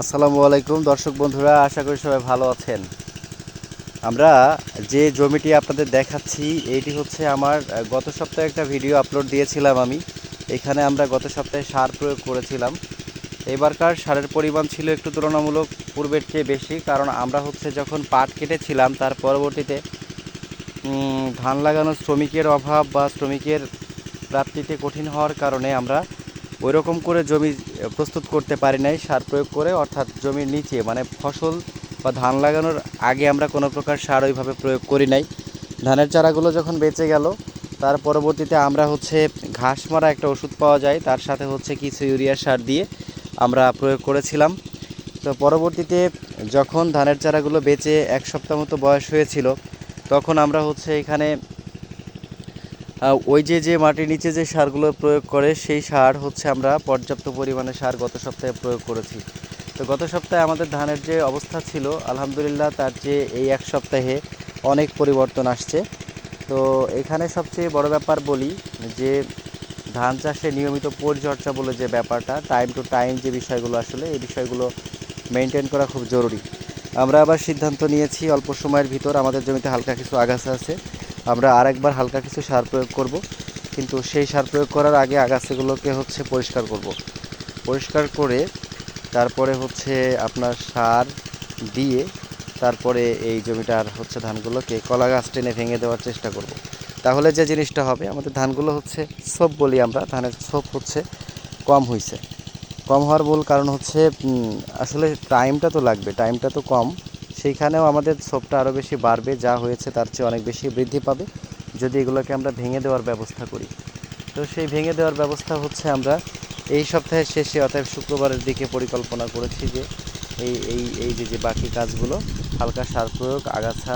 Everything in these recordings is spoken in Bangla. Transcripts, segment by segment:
আসসালামু আলাইকুম, দর্শক বন্ধুরা, আশা করি সবাই ভালো আছেন। আমরা যে জমিটি আপনাদের দেখাচ্ছি এইটি হচ্ছে আমার গত সপ্তাহে একটা ভিডিও আপলোড দিয়েছিলাম আমি। এখানে আমরা গত সপ্তাহে সার প্রয়োগ করেছিলাম। এবারকার সারের পরিমাণ ছিল একটু তুলনামূলক পূর্বের চেয়ে বেশি, কারণ আমরা হচ্ছে যখন পাট কেটেছিলাম, তার পরবর্তীতে ধান লাগানোর শ্রমিকের অভাব বা শ্রমিকের প্রাপ্তিতে কঠিন হওয়ার কারণে আমরা ওই রকম করে জমি প্রস্তুত করতে পারি নাই, সার প্রয়োগ করে, অর্থাৎ জমির নিচে মানে ফসল বা ধান লাগানোর আগে আমরা কোনো প্রকার সার ওইভাবে প্রয়োগ করি নাই। ধানের চারাগুলো যখন বেঁচে গেল, তার পরবর্তীতে আমরা হচ্ছে ঘাস মারা একটা ওষুধ পাওয়া যায়, তার সাথে হচ্ছে কিছু ইউরিয়া সার দিয়ে আমরা প্রয়োগ করেছিলাম। তো পরবর্তীতে যখন ধানের চারাগুলো বেঁচে এক সপ্তাহ মতো বয়স হয়েছিল, তখন আমরা হচ্ছে এখানে ওই যে যে মাটির নিচে যে সারগুলো প্রয়োগ করে, সেই সার হচ্ছে আমরা পর্যাপ্ত পরিমাণে সার গত সপ্তাহে প্রয়োগ করেছি। তো গত সপ্তাহে আমাদের ধানের যে অবস্থা ছিল, আলহামদুলিল্লাহ তার যে এই এক সপ্তাহে অনেক পরিবর্তন আসছে। তো এখানে সবচেয়ে বড় ব্যাপার বলি যে, ধান চাষে নিয়মিত পরিচর্যা বলে যে ব্যাপারটা টাইম টু টাইম যে বিষয়গুলো আসলে, এই বিষয়গুলো মেনটেন করা খুব জরুরি। আমরা আবার সিদ্ধান্ত নিয়েছি, অল্প সময়ের ভিতর আমাদের জমিতে হালকা কিছু আগাছা আছে। আমরা আরেকবার হালকা কিছু সার প্রয়োগ করব। কিন্তু সেই সার প্রয়োগ করার আগে আগাছাগুলোকে হচ্ছে পরিষ্কার করব। পরিষ্কার করে তারপরে হচ্ছে আপনার সার দিয়ে তারপরে এই জমিটার হচ্ছে ধানগুলোকে কলা গাছ টেনে ভেঙে দেওয়ার চেষ্টা করব। তাহলে যে জিনিসটা হবে, আমাদের ধানগুলো হচ্ছে ছোপ বলি আমরা, ধানের ছোপ হচ্ছে কম হয়েছে কম হওয়ার মূল কারণ হচ্ছে আসলে টাইমটা তো লাগবে টাইমটা তো কম। সেইখানেও আমাদের ছোপটা আরও বেশি বাড়বে, যা হয়েছে তার চেয়ে অনেক বেশি বৃদ্ধি পাবে। যদি এগুলোকে আমরা ভেঙে দেওয়ার ব্যবস্থা করি। তো সেই ভেঙে দেওয়ার ব্যবস্থা হচ্ছে আমরা এই সপ্তাহের শেষে, অর্থাৎ শুক্রবারের দিকে পরিকল্পনা করেছি যে এই এই এই যে যে বাকি কাজগুলো হালকা সার প্রয়োগ, আগাছা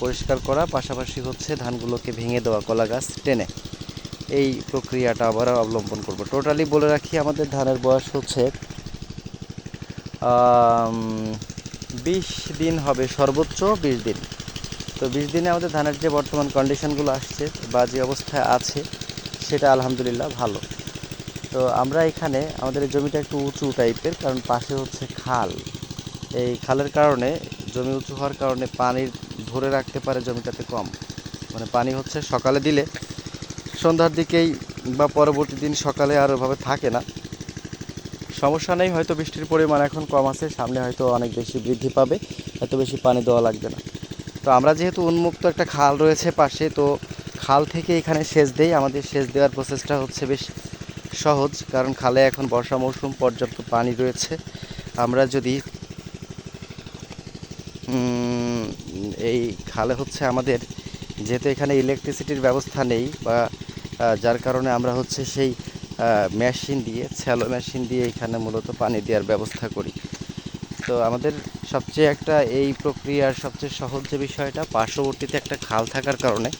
পরিষ্কার করা, পাশাপাশি হচ্ছে ধানগুলোকে ভেঙে দেওয়া কলা গাছ টেনে। এই প্রক্রিয়াটা আবার অবলম্বন করব। টোটালি বলে রাখি, আমাদের ধানের বয়স হচ্ছে বিশ দিন হবে সর্বোচ্চ বিশ দিন। তো বিশ দিনে আমাদের ধানের যে বর্তমান কন্ডিশনগুলো আসছে বা যে অবস্থায় আছে, সেটা আলহামদুলিল্লাহ ভালো। তো আমরা এখানে আমাদের জমিটা একটু উঁচু টাইপের কারণ পাশে হচ্ছে খাল। এই খালের কারণে, জমি উঁচু হওয়ার কারণে পানির ধরে রাখতে পারে জমিটাতে কম। মানে পানি হচ্ছে সকালে দিলে, সন্ধ্যার দিকেই বা পরবর্তী দিন সকালে আর ওভাবে থাকে না। সমস্যা নেই, হয়তো বৃষ্টির পরিমাণ এখন কম আছে, সামনে হয়তো অনেক বেশি বৃদ্ধি পাবে, এত বেশি পানি দেওয়া লাগবে না। তো আমরা যেহেতু উন্মুক্ত একটা খাল রয়েছে পাশে, তো খাল থেকে এখানে সেচ দেই, আমাদের সেচ দেওয়ার প্রসেসটা হচ্ছে বেশ সহজ, কারণ খালে এখন বর্ষা মৌসুম, পর্যাপ্ত পানি রয়েছে। আমরা যদি এই খালে হচ্ছে আমাদের, যেহেতু এখানে ইলেকট্রিসিটির ব্যবস্থা নেই বা যার কারণে আমরা হচ্ছে সেই মেশিন দিয়ে স্যালো মেশিন দিয়ে এখানে মূলত পানি দেওয়ার ব্যবস্থা করি। তো আমাদের সবচেয়ে একটা এই প্রক্রিয়ার সবচেয়ে সহজ যে বিষয়টা, পার্শ্ববর্তীতে একটা খাল থাকার কারণে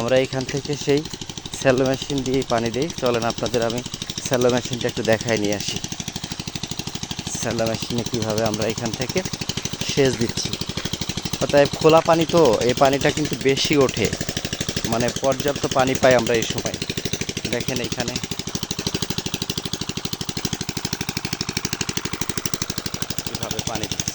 আমরা এখান থেকে সেই স্যালো মেশিন দিয়ে পানি দিই। চলেন আপনাদের আমি স্যালো মেশিনটা একটু দেখায় নিয়ে আসি। স্যালো মেশিনে কীভাবে আমরা এখান থেকে সেচ দিচ্ছি। অতএব খোলা পানি তো, এই পানিটা কিন্তু বেশি ওঠে। মানে পর্যাপ্ত পানি পাই আমরা এই সময়। দেখেন এখানে কীভাবে পানি দিচ্ছি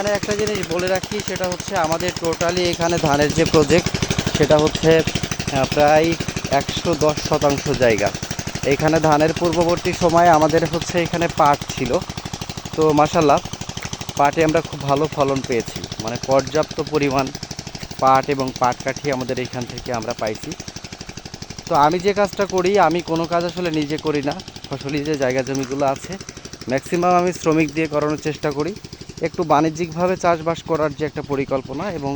এখানে একটা জিনিস বলে রাখি, সেটা হচ্ছে আমাদের টোটালি এখানে ধানের যে প্রজেক্ট সেটা হচ্ছে প্রায় একশো দশ শতাংশ জায়গা। এখানে ধানের পূর্ববর্তী সময়ে আমাদের হচ্ছে এখানে পাট ছিল। তো মাসাল্লাহ পাটে আমরা খুব ভালো ফলন পেয়েছি। মানে পর্যাপ্ত পরিমাণ পাট এবং পাট কাঠি আমাদের এখান থেকে আমরা পাইছি। তো আমি যে কাজটা করি, আমি কোনো কাজ আসলে নিজে করি না। ফসলি যে জায়গা জমিগুলো আছে ম্যাক্সিমাম আমি শ্রমিক দিয়ে করানোর চেষ্টা করি। একটু বাণিজ্যিকভাবে চাষবাস করার যে একটা পরিকল্পনা এবং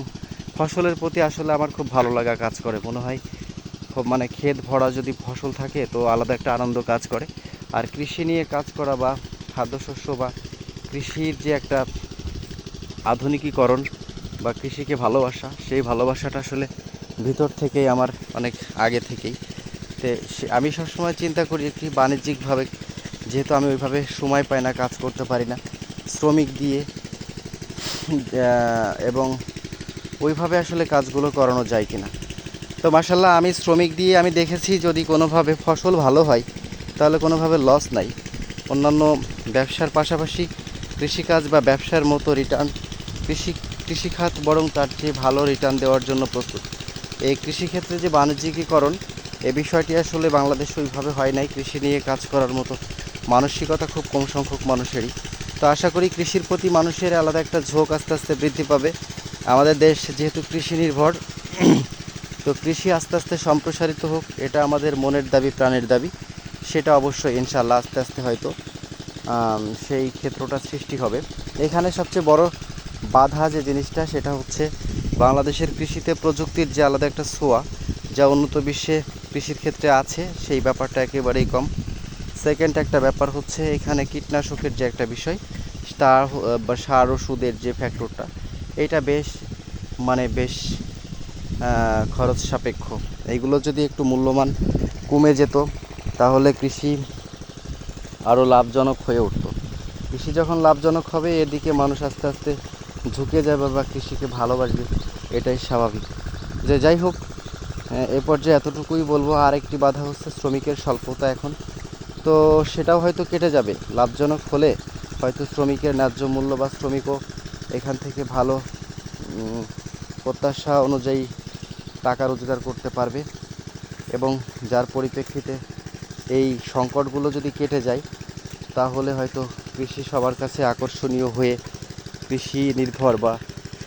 ফসলের প্রতি আসলে আমার খুব ভালো লাগা কাজ করে। মনে হয় খুব মানে ক্ষেত ভরা যদি ফসল থাকে তো আলাদা একটা আনন্দ কাজ করে। আর কৃষি নিয়ে কাজ করা বা খাদ্যশস্য বা কৃষির যে একটা আধুনিকীকরণ বা কৃষিকে ভালোবাসা, সেই ভালোবাসাটা আসলে ভিতর থেকেই আমার অনেক আগে থেকেই। তে আমি সবসময় চিন্তা করি কি বাণিজ্যিকভাবে, যেহেতু আমি ওইভাবে সময় পাই না, কাজ করতে পারি না। শ্রমিক দিয়ে এবং ওইভাবে আসলে কাজগুলো করানো যায় কিনা। তো মাসাল্লাহ আমি শ্রমিক দিয়ে আমি দেখেছি যদি কোনোভাবে ফসল ভালো হয়, তাহলে কোনোভাবে লস নাই। অন্যান্য ব্যবসার পাশাপাশি কৃষিকাজ বা ব্যবসার মতো রিটার্ন কৃষি, কৃষিখাত বরং তার চেয়ে ভালো রিটার্ন দেওয়ার জন্য প্রস্তুত। এই কৃষিক্ষেত্রে যে বাণিজ্যিকীকরণ, এ বিষয়টি আসলে বাংলাদেশে ওইভাবে হয় নাই। কৃষি নিয়ে কাজ করার মতো মানসিকতা খুব কম সংখ্যক মানুষেরই। তো আশা করি কৃষির প্রতি মানুষের আলাদা একটা ঝোঁক আস্তে আস্তে বৃদ্ধি পাবে। আমাদের দেশ যেহেতু কৃষি নির্ভর, তো কৃষি আস্তে আস্তে সম্প্রসারিত হোক, এটা আমাদের মনের দাবি, প্রাণের দাবি, সেটা অবশ্যই ইনশাল্লাহ আস্তে আস্তে হয়তো সেই ক্ষেত্রটা সৃষ্টি হবে। এখানে সবচেয়ে বড় বাধা যে জিনিসটা, সেটা হচ্ছে বাংলাদেশের কৃষিতে প্রযুক্তির যে আলাদা একটা ছোঁয়া, যা উন্নত বিশ্বে কৃষির ক্ষেত্রে আছে, সেই ব্যাপারটা একেবারেই কম। সেকেন্ড একটা ব্যাপার হচ্ছে এখানে কীটনাশকের যে একটা বিষয় হ- বা সার ওষুধের যে ফ্যাক্টরটা এটা বেশ মানে বেশ খরচ সাপেক্ষ। এইগুলো যদি একটু মূল্যমান কমে যেত, তাহলে কৃষি আরও লাভজনক হয়ে উঠতো। কৃষি যখন লাভজনক হবে, এদিকে মানুষ আস্তে আস্তে ঝুঁকে যাবে বা কৃষিকে ভালোবাসবে, এটাই স্বাভাবিক। যে যাই হোক এ পর্যায়ে এতটুকুই বলব। আরেকটি বাধা হচ্ছে শ্রমিকের স্বল্পতা এখন। তো সেটাও হয়তো কেটে যাবে। লাভজনক হলে হয়তো শ্রমিকের ন্যায্য মূল্য বা শ্রমিকও এখান থেকে ভালো প্রত্যাশা অনুযায়ী টাকা রোজগার করতে পারবে এবং যার পরিপ্রেক্ষিতে এই সংকটগুলো যদি কেটে যায়, তাহলে হয়তো কৃষি সবার কাছে আকর্ষণীয় হয়ে কৃষি নির্ভর বা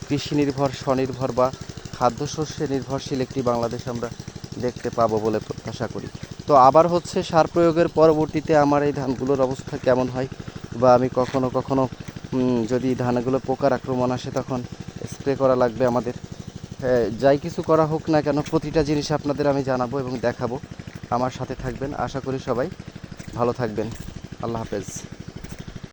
কৃষি নির্ভর, স্বনির্ভর বা খাদ্যশস্যে নির্ভরশীল একটি বাংলাদেশ আমরা দেখতে পাবো বলে প্রত্যাশা করি। তো আবার হচ্ছে সার প্রয়োগের পরবর্তীতে আমার এই ধানগুলোর অবস্থা কেমন হয়? বা আমি কখনো কখনো যদি ধানগুলো পোকার আক্রমণ আসে তখন স্প্রে করা লাগবে আমাদের। যাই কিছু করা হোক না কেন, প্রতিটা জিনিস আপনাদের আমি জানাব এবং দেখাবো। আমার সাথে থাকবেন। আশা করি সবাই ভালো থাকবেন। আল্লাহ হাফেজ।